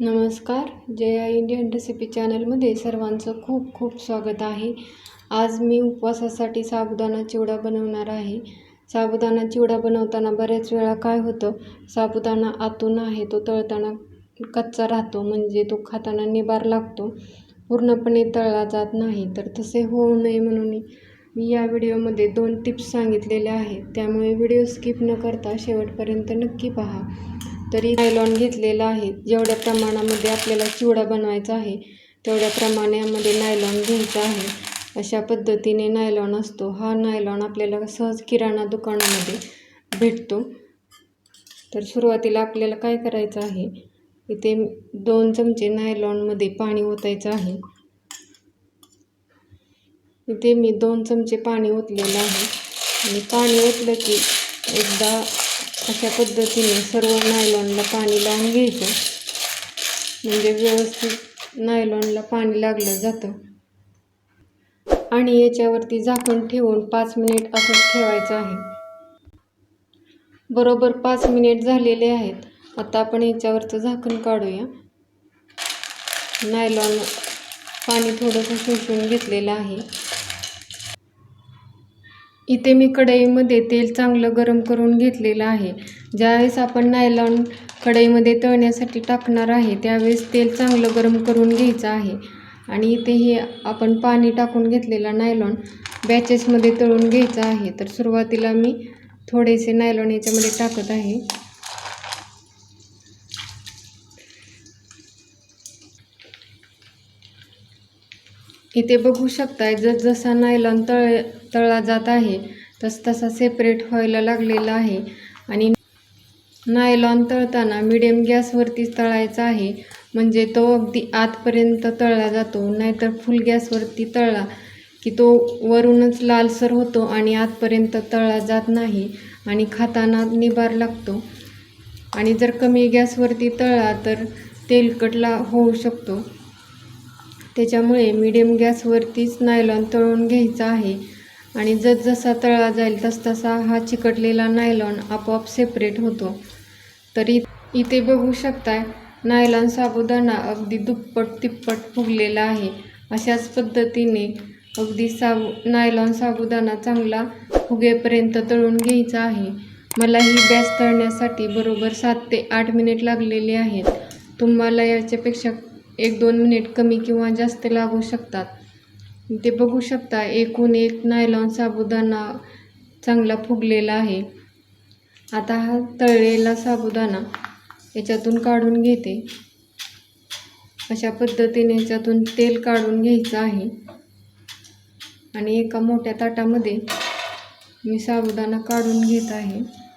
नमस्कार Jaya Indian recipe चॅनलमध्ये सर्वांचं खूप खूप स्वागत आहे. आज मी उपवासासाठी साबुदाणा चिवडा बनवणार आहे. साबुदाणा चिवडा बनवताना बऱ्याच वेळा काय होतं साबुदाणा आतून आहे तो तळताना कच्चा राहतो म्हणजे तो खाताना निबार लागतो पूर्णपणे तळला जात नाही तर तसे होऊ नये म्हणून मी या व्हिडिओमध्ये दोन टिप्स सांगितलेल्या आहेत. त्यामुळे व्हिडिओ स्किप न करता शेवटपर्यंत नक्की पहा. तरी नायलॉन घेतलेला आहे. जेवढ्या प्रमाणामध्ये आपल्याला चिवडा बनवायचा आहे तेवढ्या प्रमाणामध्ये नायलॉन घ्यायचा आहे. अशा पद्धतीने नायलॉन असतो. हा नायलॉन आपल्याला सहज किराणा दुकानामध्ये भेटतो. तर सुरुवातीला आपल्याला काय करायचं आहे इथे दोन चमचे नायलॉनमध्ये पाणी ओतायचं आहे. इथे मी दोन चमचे पाणी ओतलेलं आहे. आणि पाणी ओतलं की एकदा अशा पद्धतीने सर्व नायलॉनला पाणी लावून घ्यायचं. म्हणजे व्यवस्थित नायलॉनला पाणी लागलं जातं. आणि याच्यावरती झाकण ठेवून पाच मिनिट असंच ठेवायचं आहे. बरोबर पाच मिनिट झालेले आहेत. आता आपण याच्यावरचं झाकण काढूया. नायलॉन पाणी थोडंसं शोषून घेतलेलं आहे. इथे मी कढईमध्ये तेल चांगलं गरम करून घेतलेलं आहे. ज्यावेळेस आपण नायलॉन कढईमध्ये तळण्यासाठी टाकणार आहे त्यावेळेस तेल चांगलं गरम करून घ्यायचं आहे. आणि इथे हे आपण पाणी टाकून घेतलेला नायलॉन बॅचेसमध्ये तळून घ्यायचं आहे. तर सुरुवातीला मी थोडेसे नायलॉन याच्यामध्ये टाकत आहे. इथे बघू शकताय जसा नायलॉन तळ तळला जात आहे तस तसा सेपरेट व्हायला लागलेला आहे. आणि नायलॉन तळताना मिडियम गॅसवरतीच तळायचा आहे म्हणजे तो अगदी आतपर्यंत तळला जातो. नाहीतर फुल गॅसवरती तळला की तो वरूनच लालसर होतो आणि आतपर्यंत तळला जात नाही आणि खाताना निबार लागतो. आणि जर कमी गॅसवरती तळला तर तेलकटला होऊ शकतो. त्याच्यामुळे मिडियम गॅसवरतीच नायलॉन तळून घ्यायचा आहे. आणि जसजसा तळला जाईल तसतसा हा चिकटलेला नायलॉन आपोआप सेपरेट होतो. तरी इथे बघू शकताय नायलॉन साबुदाणा अगदी दुप्पट तिप्पट फुगलेला आहे. अशाच पद्धतीने अगदी साबु नायलॉन साबुदाणा चांगला फुगेपर्यंत तळून घ्यायचा आहे. मला ही गॅस तळण्यासाठी बरोबर सात ते आठ मिनिट लागलेले आहेत. तुम्हाला याच्यापेक्षा एक दोन मिनिट कमी किंवा जास्त लागू शकतात. ते बघू शकता एकूण एक नायलॉन साबुदाणा चांगला फुगलेला आहे. आता हा तळलेला साबुदाणा याच्यातून काढून घेते. अशा पद्धतीने याच्यातून तेल काढून घ्यायचं आहे. आणि एका मोठ्या ताटामध्ये मी साबुदाणा काढून घेत आहे.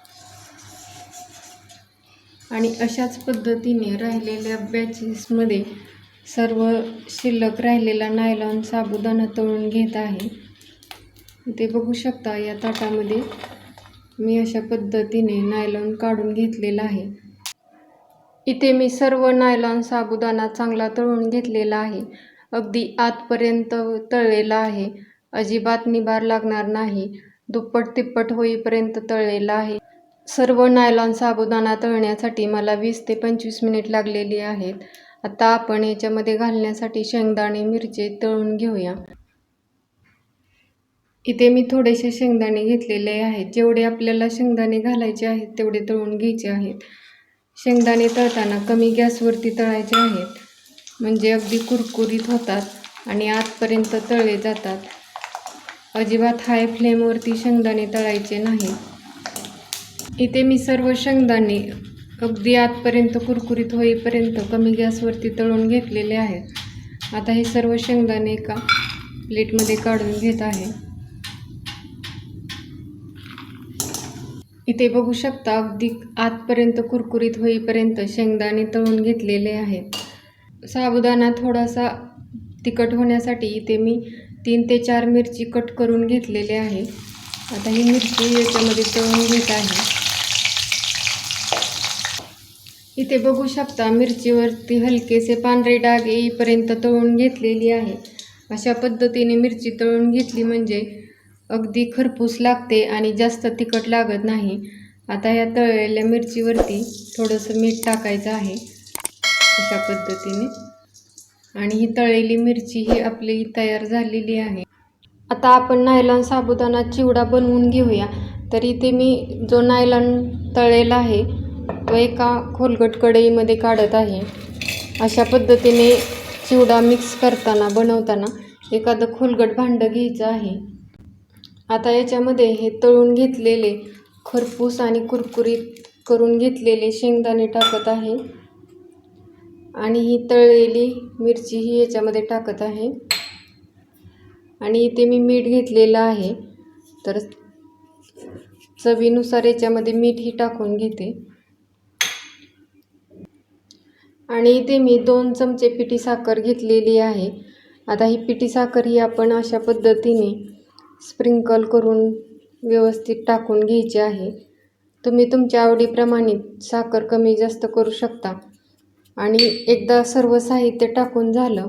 आणि अशाच पद्धतीने राहिलेल्या बॅचेसमध्ये सर्व शिल्लक राहिलेला नायलॉन साबुदाणा तळून घेत आहे. ते बघू शकता या ताटामध्ये मी अशा पद्धतीने नायलॉन काढून घेतलेला आहे. इथे मी सर्व नायलॉन साबुदाणा चांगला तळून घेतलेला आहे. अगदी आतपर्यंत तळलेला आहे. अजिबात निभार लागणार नाही. दुप्पट तिप्पट होईपर्यंत तळलेला आहे. सर्व नायलॉन साबुदाणा तळण्यासाठी मला वीस ते पंचवीस मिनिट लागलेली आहेत. आता आपण याच्यामध्ये घालण्यासाठी शेंगदाणे मिरचे तळून घेऊया. इथे मी थोडेसे शेंगदाणे घेतलेले आहेत. जेवढे आपल्याला शेंगदाणे घालायचे आहेत तेवढे तळून घ्यायचे आहेत. शेंगदाणे तळताना कमी गॅसवरती तळायचे आहेत. म्हणजे अगदी कुरकुरीत होतात आणि आतपर्यंत तळले जातात. अजिबात हाय फ्लेमवरती शेंगदाणे तळायचे नाही इथे मी सर्व शेंगदाणे अगदी आतपर्यंत कुरकुरीत होईपर्यंत कमी गॅसवरती तळून घेतलेले आहेत आता हे सर्व शेंगदाणे एका प्लेटमध्ये काढून घेत आहे. इथे बघू शकता अगदी आतपर्यंत कुरकुरीत होईपर्यंत शेंगदाणे तळून घेतलेले आहेत. साबुदाणा थोडासा तिखट होण्यासाठी इथे मी तीन ते चार मिरची कट करून घेतलेले आहे. आता ही मिरची याच्यामध्ये तळून घेत आहे. इथे बघू शकता मिरचीवरती हलकेसे पांढरे डाग येईपर्यंत तळून घेतलेली आहे. अशा पद्धतीने मिरची तळून घेतली म्हणजे अगदी खरपूस लागते आणि जास्त तिखट लागत नाही. आता या तळलेल्या मिरचीवरती थोडंसं मीठ टाकायचं आहे. अशा पद्धतीने. आणि ही तळलेली मिरची ही आपली तयार झालेली आहे. आता आपण नायलॉन साबुदाणा चिवडा बनवून घेऊया. तर इथे मी जो नायलॉन तळलेला आहे तो एका खोलगट कढईमध्ये काढत आहे. अशा पद्धतीने चिवडा मिक्स करताना बनवताना एखादं खोलगट भांडं घ्यायचं आहे. आता याच्यामध्ये हे तळून घेतलेले खरपूस आणि कुरकुरीत करून घेतलेले शेंगदाणे टाकत आहे. आणि ही तळलेली मिरची ही याच्यामध्ये टाकत आहे. आणि इथे मी मीठ घेतलेलं आहे. तर चवीनुसार याच्यामध्ये मीठही टाकून घेते. आणि इथे मी दोन चमचे पिठी साखर घेतलेली आहे. आता ही पिठी साखर ही आपण अशा पद्धतीने स्प्रिंकल करून व्यवस्थित टाकून घ्यायची आहे. तुम्ही तुमच्या आवडीप्रमाणे साखर कमी जास्त करू शकता. आणि एकदा सर्व साहित्य टाकून झालं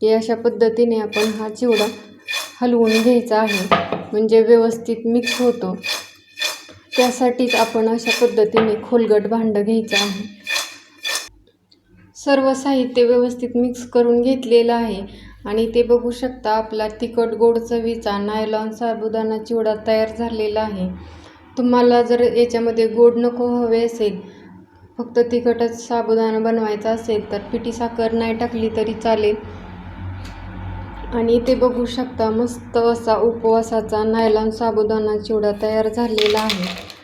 की अशा पद्धतीने आपण हा चिवडा हलवून घ्यायचा आहे. म्हणजे व्यवस्थित मिक्स होतो. त्यासाठीच आपण अशा पद्धतीने खोलगट भांडं घ्यायचं आहे. सर्व साहित्य व्यवस्थित मिक्स करून घेतलेलं आहे. आणि ते बघू शकता आपला तिखट गोड चवीचा नायलॉन साबुदाणा चिवडा तयार झालेला आहे. तुम्हाला जर याच्यामध्ये गोड नको हवे असेल फक्त तिखटच साबुदाणा बनवायचा असेल तर पिठी साखर नाही टाकली तरी चालेल. आणि ते बघू शकता मस्त असा उपवासाचा नायलॉन साबुदाणा चिवडा तयार झालेला आहे.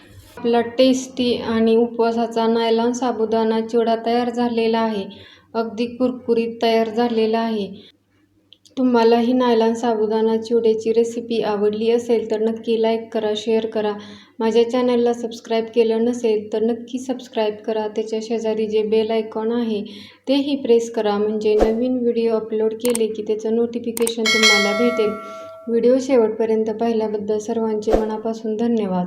आपला टेस्टी आणि उपवासाचा नायलॉन साबुदाणा चिवडा तयार झालेला आहे. अगदी कुरकुरीत तयार झालेला आहे. तुम्हाला ही नायलॉन साबुदाणा चिवड्याची रेसिपी आवडली असेल तर नक्की लाईक करा शेअर करा. माझ्या चॅनलला सबस्क्राईब केलं नसेल तर नक्की सबस्क्राईब करा. त्याच्या शेजारी जे बेल आयकॉन आहे तेही प्रेस करा. म्हणजे नवीन व्हिडिओ अपलोड केले की त्याचं नोटिफिकेशन तुम्हाला भेटेल. व्हिडिओ शेवटपर्यंत पाहिल्याबद्दल सर्वांचे मनापासून धन्यवाद.